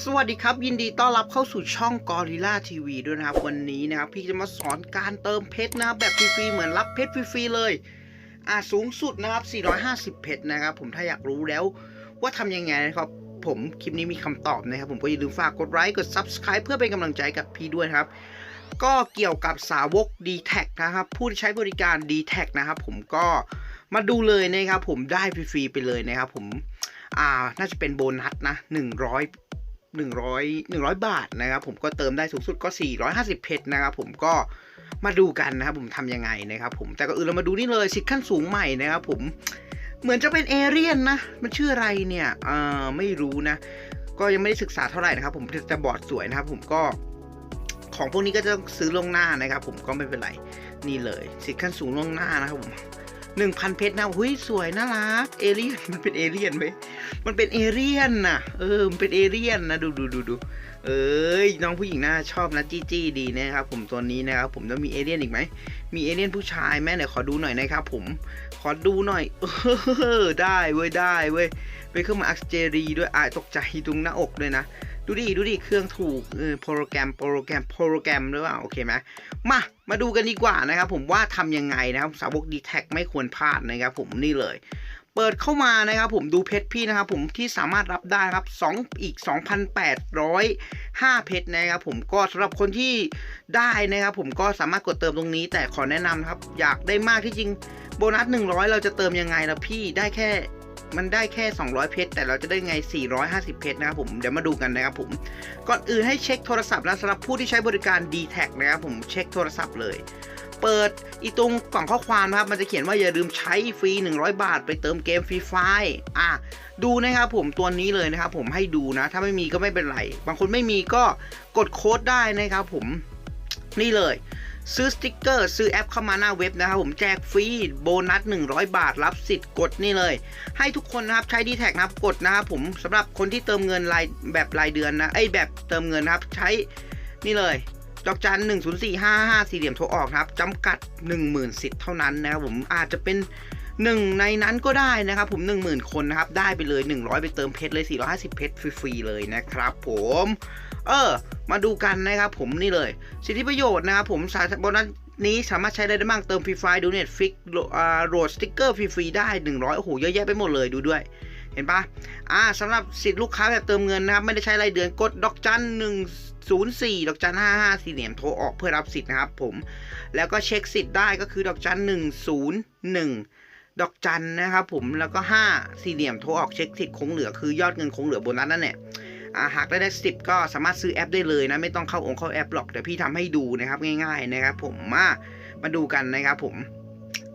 สวัสดีครับ ยินดีต้อนรับเข้าสู่ช่อง Gorilla TV ด้วยนะครับ วันนี้นะครับ พี่จะมาสอนการเติมเพชรนะครับแบบฟรีๆเหมือนรับเพชรฟรีๆเลย อ่าสูงสุดนะครับ 450 เพชรนะครับ ผมถ้าอยากรู้แล้วว่าทำยังไงนะครับ ผมคลิปนี้มีคำตอบนะครับ ผมก็อย่าลืมฝากกดไลค์กด Subscribe เพื่อเป็นกำลังใจกับพี่ด้วยครับ ก็เกี่ยวกับสาวก d t แทนะครับผู้ที่ใช้บริการ d t แทนะครับผมก็มาดูเลยนะครับ ผมได้ฟรีๆไปเลยนะครับ ผมอ่าน่าจะเป็นโบนัสนะ100 100 100 บาทนะครับ ผมก็เติมได้สูงสุดก็ 450 เพชรนะครับผมก็มาดูกันนะครับผมทำยังไงนะครับผมแต่ก็อื่นเรามาดูนี่เลยสิทธิ์ขั้นสูงใหม่นะครับผมเหมือนจะเป็นเอเรียนนะ มันชื่ออะไรเนี่ยเอ่อไม่รู้นะ ก็ยังไม่ได้ศึกษาเท่าไหร่นะครับผมจะบอร์ดสวยนะครับผมก็ของพวกนี้ก็จะต้องซื้อล่วงหน้านะครับผมก็ไม่เป็นไรนี่เลยสิทธิ์ขั้นสูงล่วงหน้านะครับผม หนึ่งพันเพชรนะหุ้ยสวยน่ารักเอเรียนมันเป็นเอเรียนไหมมันเป็นเอเรียนนะเออมันเป็นเอเรียนนะดูดูดูดูเอ้ยน้องผู้หญิงน่าชอบนะจี้จี้ดีนะครับผมตัวนี้นะครับผมจะมีเอเรียนอีกไหมมีเอเรียนผู้ชายแม่ไหนขอดูหน่อยนะครับผมขอดูหน่อยเออได้เว้ยได้เว้ยเป็นเครื่องมาอักเจรีด้วยอะตกใจตรงหน้าอกเลยนะ ดูดิ ดูดิ เครื่องถูกเออโปรแกรม โปรแกรม โปรแกรมหรือเปล่า โอเคไหมมา มาดูกันดีกว่านะครับ ผมว่าทำยังไงนะครับ สาวกดีแท็ไม่ควรพลาดนะครับผมนี่เลย เปิดเข้ามานะครับผมดูเพชรพี่นะครับผมที่สามารถรับได้ครับ2อีก 2,805 เพชรนะครับผมก็สำหรับคนที่ได้นะครับผมก็สามารถกดเติมตรงนี้ แต่ขอแนะนำครับ อยากได้มากที่จริงโบนัส 100 เราจะเติมยังไงล่ะพี่ได้แค่ มันได้แค่ 200 เพชร แต่เราจะได้ไง 450 เพชรนะครับผม เดี๋ยวมาดูกันนะครับผม ก่อนอื่นให้เช็คโทรศัพท์นะสำหรับผู้ที่ใช้บริการ d t แทนะครับผม เช็คโทรศัพท์เลย เปิดอีตรงกล่องข้อความนะครับ มันจะเขียนว่าอย่าลืมใช้ฟรี 100 บาท ไปเติมเกมฟรีไฟล์อะ ดูนะครับผมตัวนี้เลยนะครับผม ให้ดูนะ ถ้าไม่มีก็ไม่เป็นไร บางคนไม่มีก็กดโค้ดได้นะครับผม นี่เลย ซื้อสติกเกอร์ ซื้อแอปเข้ามาหน้าเว็บนะครับผมแจกฟรีโบนัส 100 บาทรับสิทธิ์กดนี่เลย ให้ทุกคนนะครับใช้ดีแท็กนะครับกดนะครับผมสำหรับคนที่เติมเงินรายแบบรายเดือนนะไอแบบเติมเงินนะครับใช้นี่เลยดอกจันหนึ่งศูนย์สี่ห้าห้าสี่เหลี่ยมโทรออกนะครับจำกัด 10,000สิทธิ์เท่านั้นนะครับผมอาจจะเป็น หนึ่งในนั้นก็ได้นะครับผม 10,000 คนนะครับ ได้ไปเลย 100 ไปเติมเพชรเลย 450 เพชรฟรีๆเลยนะครับผมเออ มาดูกันนะครับผมนี่เลย สิทธิประโยชน์นะครับผมสาโบนัสนี้สามารถใช้ได้บ้างเติมฟรีไฟดูเน็ตฟิกโหลดสติ๊กเกอร์ฟรีๆได้ 100 โอ้โห เยอะแยะไปหมดเลยดูด้วยเห็นปะอ่าสำหรับสิทธิ์ลูกค้าแบบเติมเงินนะครับ ไม่ได้ใช้รายเดือนกดดอกจันหนึ่งศูนย์สี่ดอกจันห้าห้าสี่เหลี่ยมโทรออกเพื่อรับสิทธิ์นะครับผม แล้วก็เช็คสิทธิ์ได้ก็คือดอกจันหนึ่งศูนย์หนึ่ง ดอกจันนะครับผมแล้วก็ห้าสี่เหลี่ยมโทรออกเช็คสิทธิ์คงเหลือคือยอดเงินคงเหลือโบนัสนั่นแหละอ่าหากได้ได้สิบก็สามารถซื้อแอปได้เลยนะ ไม่ต้องเข้าองค์เข้าแอปหรอกเดี๋ยวพี่ทำให้ดูนะครับง่ายๆนะครับผมมามาดูกันนะครับผม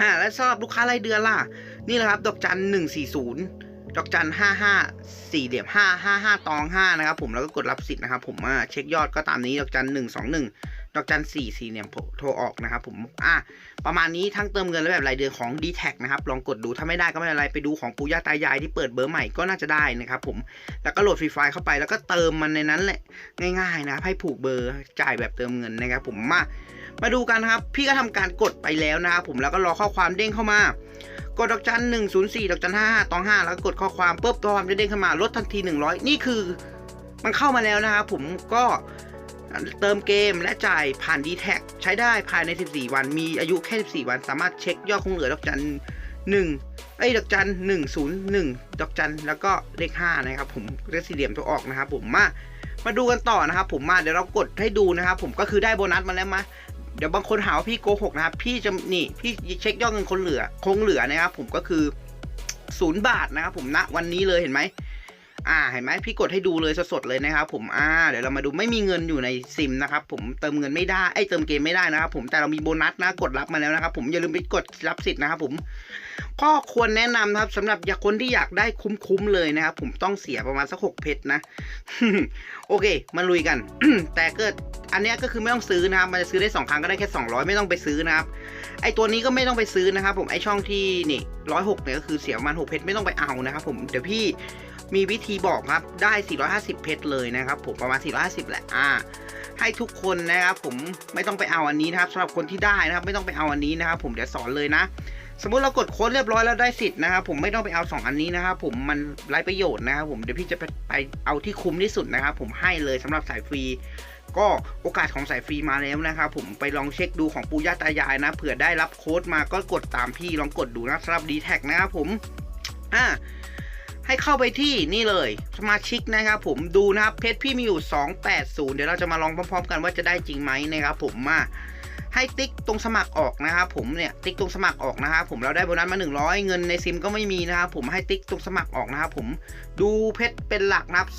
อ่าแล้วสำหรับลูกค้ารายเดือนล่ะ นี่แหละครับ ดอกจันหนึ่งสี่ศูนย์ดอกจันห้าห้าสี่เหลี่ยมห้าห้าห้าตองห้านะครับผมแล้วก็กดรับสิทธิ์นะครับผมอ่าเช็คยอดก็ตามนี้ดอกจันหนึ่งสองหนึ่ง ดอกจันสี่สี่เหลี่ยมโทรออกนะครับผมอ่าประมาณนี้ทั้งเติมเงินและแบบรายเดือนของ d t แทนะครับลองกดดูถ้าไม่ได้ก็ไม่เป็นไรไปดูของปู่ย่าตายายที่เปิดเบอร์ใหม่ก็น่าจะได้นะครับผมแล้วก็โหลดฟรีไฟล์เข้าไปแล้วก็เติมมันในนั้นแหละง่ายๆนะให้ผูกเบอร์จ่ายแบบเติมเงินนะครับผมมามาดูกันครับ พี่ก็ทำการกดไปแล้วนะครับผมแล้วก็รอข้อความเด้งเข้ามากดดอกจันหนึ่งศูนย์สี่ดอกจันห้าห้าตองห้าแล้วก็กดข้อความปุ๊บตัวความจะเด้งเข้ามาลดทันทีหนึ่งร้อยนี่คือ มันเข้ามาแล้วนะครับผมก็ เติมเกมและจ่ายผ่าน d t แทใช้ได้ภายใน 14 วัน มีอายุแค่ 14 วัน สามารถเช็คยอดคงเหลือดอกจันหนึ่งไอ้ยดอกจันหนึ่งศูนย์หนึ่งดอกจันแล้วก็เลขห้านะครับผมเลขสี่เหลี่ยมตัวออกนะครับผมมามาดูกันต่อนะครับผมมาเดี๋ยวเรากดให้ดูนะครับผมก็คือได้โบนัสมาแล้วมาเดี๋ยวบางคนหาว่าพี่โกหกนะครับพี่จะนี่พี่เช็คยอดเงินคนเหลือ คงเหลือนะครับผมก็คือศูนย์บาทนะครับผมณวันนี้เลยเห็นไหม อ่าเห็นไหมพี่กดให้ดูเลยสดๆเลยนะครับ ผมอ่าเดี๋ยวเรามาดูไม่มีเงินอยู่ในซิมนะครับผมเติมเงินไม่ได้ไอ้เติมเกมไม่ได้นะครับ ผมแต่เรามีโบนัสนะกดรับมาแล้วนะครับผมอย่าลืมไปกดรับสิทธิ์นะครับผมก็ควรแนะนำนะครับสำหรับอยากคนที่อยากได้คุ้มๆเลยนะครับ ผมต้องเสียประมาณสักหกเพชรนะ โอเค มาลุยกัน แต่เกิดอันนี้ก็คือไม่ต้องซื้อนะครับ มันจะซื้อได้ 2 ครั้งก็ได้แค่ 200 ไม่ต้องไปซื้อนะครับ ไอตัวนี้ก็ไม่ต้องไปซื้อนะครับ ผมไอช่องที่นี่ร้อยหกเนี่ยก็คือเสียประมาณ6เพชรไม่ต้องไปเอานะครับ ผมเดี๋ยวพี่ มีวิธีบอกครับได้ 450 เพชรเลยนะครับ ผมประมาณ 450 แหละอ่าให้ทุกคนนะครับผมไม่ต้องไปเอาอันนี้นะครับสำหรับคนที่ได้นะครับ ไม่ต้องไปเอาอันนี้นะครับ ผมเดี๋ยวสอนเลยนะ สมมุติเรากดโค้ดเรียบร้อยแล้วได้สิทธิ์นะครับ ผมไม่ต้องไปเอา 2 อันนี้นะครับ ผมมันไร้ประโยชน์นะครับ ผมเดี๋ยวพี่จะไปไปเอาที่คุ้มที่สุดนะครับ ผมให้เลยสำหรับสายฟรีก็โอกาสของสายฟรีมาแล้วนะครับผมไปลองเช็คดูของปู่ย่าตายายนะเผื่อได้รับโค้ดมาก็กดตามพี่ลองกดดูนะสำหรับ d t แทนะครับผมอ่า ให้เข้าไปที่นี่เลย สมาชิกนะครับผมดูนะครับเพจพี่มีอยู่ 280 เดี๋ยวเราจะมาลองพร้อมๆ กันว่าจะได้จริงไหมนะครับผมมาให้ติ๊กตรงสมัครออกนะครับผมเนี่ยติ๊กตรงสมัครออกนะครับผมเราได้โบนัสมา 100 เงินในซิมก็ไม่มีนะครับผมให้ติ๊กตรงสมัครออกนะครับผมดูเพชรเป็นหลักนะครับ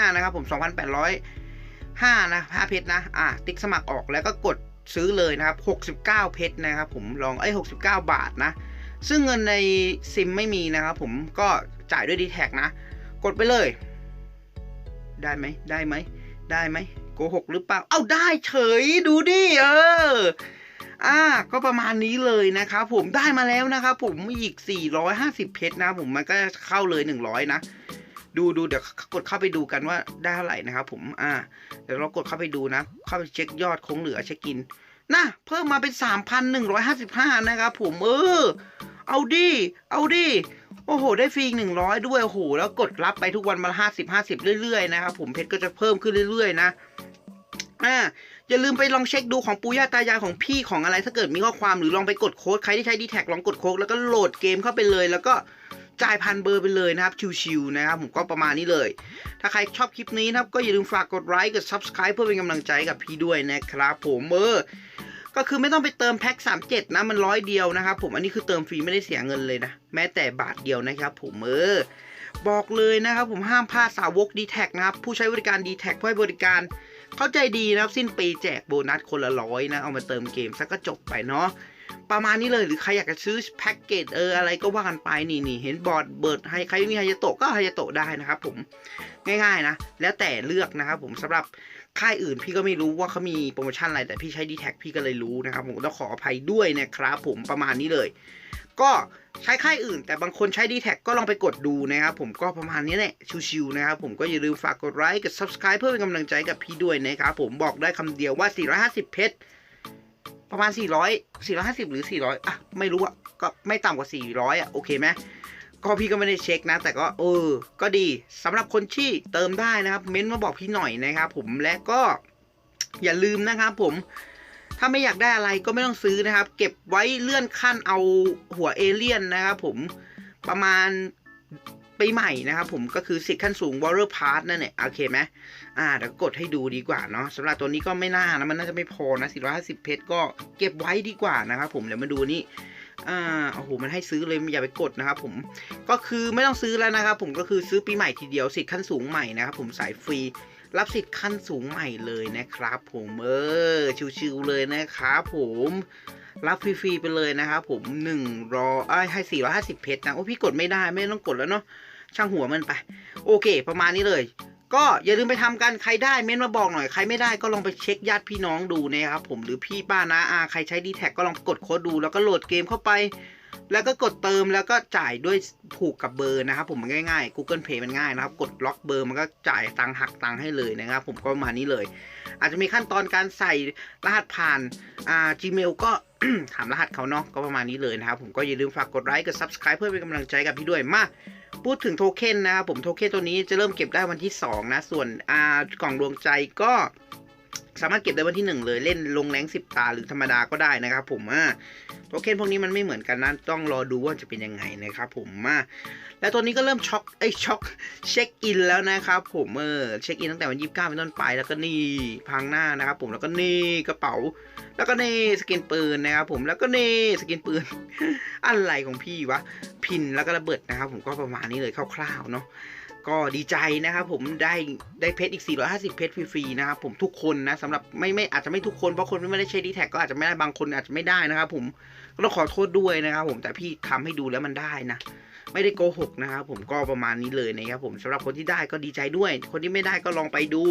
2805นะครับผม2,805นะ5เพชรนะอะติ๊กสมัครออกแล้วก็กดซื้อเลยนะครับ69 เพชรนะครับผมลองไอ้69 บาทนะ ซึ่งเงินในซิมไม่มีนะครับผมก็จ่ายด้วย d t แทนะ กดไปเลย ได้ไหมได้ไหมได้ไหมโกหกหรือเปล่า เอ้าได้เฉยดูดิเอออ่าก็ประมาณนี้เลยนะครับผมได้มาแล้วนะครับผมอีก 450 เพชรนะผมมันก็เข้าเลย 100 นะ ดูดูเดี๋ยวกดเข้าไปดูกันว่าได้เท่าไหร่นะครับผมอ่าเดี๋ยวเรากดเข้าไปดูนะ เข้าไปเช็คยอดคงเหลือเช็คกินนะเพิ่มมาเป็น 3,155 นะครับผมเออ เอาดิเอาดิโอ้โห ได้ฟรีหนึ่งร้อยด้วย โอ้โห แล้วกดรับไปทุกวันมาห้าสิบห้าสิบเรื่อยๆนะครับผมเพชรก็จะเพิ่มขึ้นเรื่อยๆนะอ่าอย่าลืมไปลองเช็คดูของปู่ย่าตายายของพี่ของอะไรถ้าเกิดมีข้อความหรือลองไปกดโค้ดใครที่ใช้ดีแท็ลองกดโค้ดแล้วก็โหลดเกมเข้าไปเลย แล้วก็จ่ายพันเบอร์ไปเลยนะครับชิวๆนะครับผมก็ประมาณนี้เลย ถ้าใครชอบคลิปนี้นะครับก็อย่าลืมฝากกดไลค์กด subscribe เพื่อเป็นกำลังใจกับพี่ด้วยนะครับผมเออ ก็คือไม่ต้องไปเติมแพ็ค37 นะ มันร้อยเดียวนะครับผม อันนี้คือเติมฟรีไม่ได้เสียเงินเลยนะ แม้แต่บาทเดียวนะครับผมเออ บอกเลยนะครับผมห้ามพลาดสาวก d t แทนะครับ ผู้ใช้บริการ d t แทผู้ให้บริการเข้าใจดีนะครับสิ้นปีแจกโบนัสคนละร้อยนะ เอามาเติมเกมซะก็จบไปเนาะประมาณนี้เลยหรือใครอยากจะซื้อแพ็กเกจเอออะไรก็ว่ากันไปนี่นี่เห็นบอร์ดเบิร์ดให้ใครมีไฮยโตะก็ไฮยโตะได้นะครับผมง่ายๆนะ แล้วแต่เลือกนะครับผมสำหรับ ค่ายอื่นพี่ก็ไม่รู้ว่าเขามีโปรโมชั่นอะไร แต่พี่ใช้ d t แทพี่ก็เลยรู้นะครับ ผมต้องขออภัยด้วยนะครับผมประมาณนี้เลย ก็ใช้ค่ายอื่น แต่บางคนใช้ d t แทก็ลองไปกดดูนะครับ ผมก็ประมาณนี้แหละชิวๆนะครับผมก็อย่าลืมฝากกดไลค์กด subscribe เพื่อเป็นกำลังใจกับพี่ด้วยนะครับผมบอกได้คำเดียวว่า 450 เพชรประมาณ 400 450 หรือ 400 อะ ไม่รู้อะก็ไม่ต่ำกว่า 400 อะ โอเคไหม ก็พี่ก็ไม่ได้เช็คนะ แต่ก็เออ ก็ดีสำหรับคนที่เติมได้นะครับ เม้นต์มาบอกพี่หน่อยนะครับ ผมและก็อย่าลืมนะครับผมถ้าไม่อยากได้อะไรก็ไม่ต้องซื้อนะครับ เก็บไว้เลื่อนขั้นเอาหัวเอเลี่ยนนะครับผมประมาณปีใหม่นะครับผมก็คือสิทธิ์ขั้นสูง Warrior Pass นั่นแหละโอเคไหมอ่าเดี๋ยวกดให้ดูดีกว่าเนาะสำหรับตัวนี้ก็ไม่น่านะ มันน่าจะไม่พอนะ450เพชรก็เก็บไว้ดีกว่านะครับผมเดี๋ยวมาดูนี่ อ่าโอ้โหมันให้ซื้อเลยอย่าไปกดนะครับผมก็คือไม่ต้องซื้อแล้วนะครับผมก็คือซื้อปีใหม่ทีเดียวสิทธิ์ขั้นสูงใหม่นะครับผมสายฟรีรับสิทธิ์ขั้นสูงใหม่เลยนะครับ ผมเออชิวๆเลยนะครับผมรับฟรีๆไปเลยนะครับผมหนึ่งรอไอ้ให้สี่ร้อยห้าสิบเพชรนะโอ้พี่กดไม่ได้ไม่ต้องกดแล้วเนาะช่างหัวมันไป โอเค ประมาณนี้เลย ก็อย่าลืมไปทำกันใครได้เม้นมาบอกหน่อยใครไม่ได้ก็ลองไปเช็คญาติพี่น้องดูนะครับผมหรือพี่ป้านาอาใครใช้ดีแท็ก็ลองกดโค้ดดู แล้วก็โหลดเกมเข้าไป แล้วก็กดเติมแล้วก็จ่ายด้วยผูกกับเบอร์นะครับผมมันง่ายๆ Google Pay มันง่ายนะครับ กดล็อกเบอร์มันก็จ่ายตังหักตังให้เลยนะครับผมก็ประมาณนี้เลย อาจจะมีขั้นตอนการใส่รหัสผ่านอ่า Gmail ก็ถามรหัสเขาเนาะก็ประมาณนี้เลยนะครับผมก็อย่าลืมฝากกดไลค์กด Subscribe เพื่อเป็นกำลังใจกับพี่ด้วยมา พูดถึงโทเค็นนะครับผมโทเค็นตัวนี้จะเริ่มเก็บได้วันที่ 2 นะ ส่วนอ่ากล่องดวงใจก็ สามารถเก็บได้วันที่ 1 เลยเล่นลงแรงสิบตาหรือธรรมดาก็ได้นะครับ ผมอ่าโทเค็นพวกนี้มันไม่เหมือนกันนะต้องรอดูว่าจะเป็นยังไงนะครับ ผมมาแล้วตัวนี้ก็เริ่มช็อกไอยช็อกเช็คอินแล้วนะครับผมเออเช็คอินตั้งแต่วันยี่สิบเก้าเป็นต้นไป แล้วก็นี่พังหน้านะครับ ผมแล้วก็นี่กระเป๋า แล้วก็นี่สกินปืนนะครับผมแล้วก็นี่สกินปืนอะไรของพี่วะพินแล้วก็ระเบิดนะครับ ผมก็ประมาณนี้เลยคร่าวๆเนาะ ก็ดีใจนะครับผมได้ได้เพชรอีก 450 เพชรฟรีๆนะครับผมทุกคนนะสำหรับไม่ไม่อาจจะไม่ทุกคน เพราะคนไม่ได้ใช้ดีแท็กก็อาจจะไม่ได้บางคนอาจจะไม่ได้นะครับผมก็ต้องขอโทษด้วยนะครับผมแต่พี่ทำให้ดูแล้วมันได้นะ ไม่ได้โกหกนะครับผมก็ประมาณนี้เลยนะครับผมสำหรับคนที่ได้ก็ดีใจด้วย คนที่ไม่ได้ก็ลองไปดู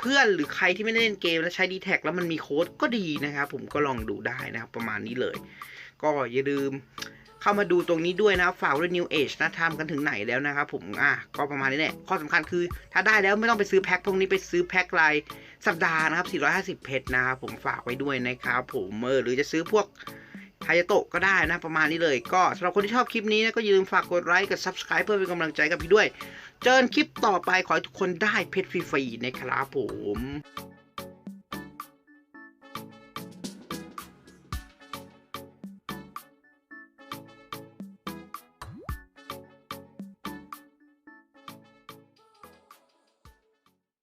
เพื่อนหรือใครที่ไม่ได้เล่นเกมแล้วใช้ดีแท็กแล้วมันมีโค้ดก็ดีนะครับผมก็ลองดูได้นะครับประมาณนี้เลย ก็อย่าลืม เข้ามาดูตรงนี้ด้วยนะครับฝากด้วย New Age นะทำกันถึงไหนแล้วนะครับผมอะก็ประมาณนี้แหละข้อสำคัญคือ ถ้าได้แล้วไม่ต้องไปซื้อแพ็คพวกนี้ไปซื้อแพ็ครายสัปดาห์นะครับ 450 เพชรนะครับผมฝากไว้ด้วยนะครับผมเออหรือจะซื้อพวกฮายาโตะก็ได้นะประมาณนี้เลยก็สำหรับคนที่ชอบคลิปนี้นะก็อย่าลืมฝากกดไลค์กับ Subscribe เพื่อเป็นกำลังใจกับพี่ด้วย เจอกันคลิปต่อไปขอให้ทุกคนได้เพชรฟรีๆนะครับผม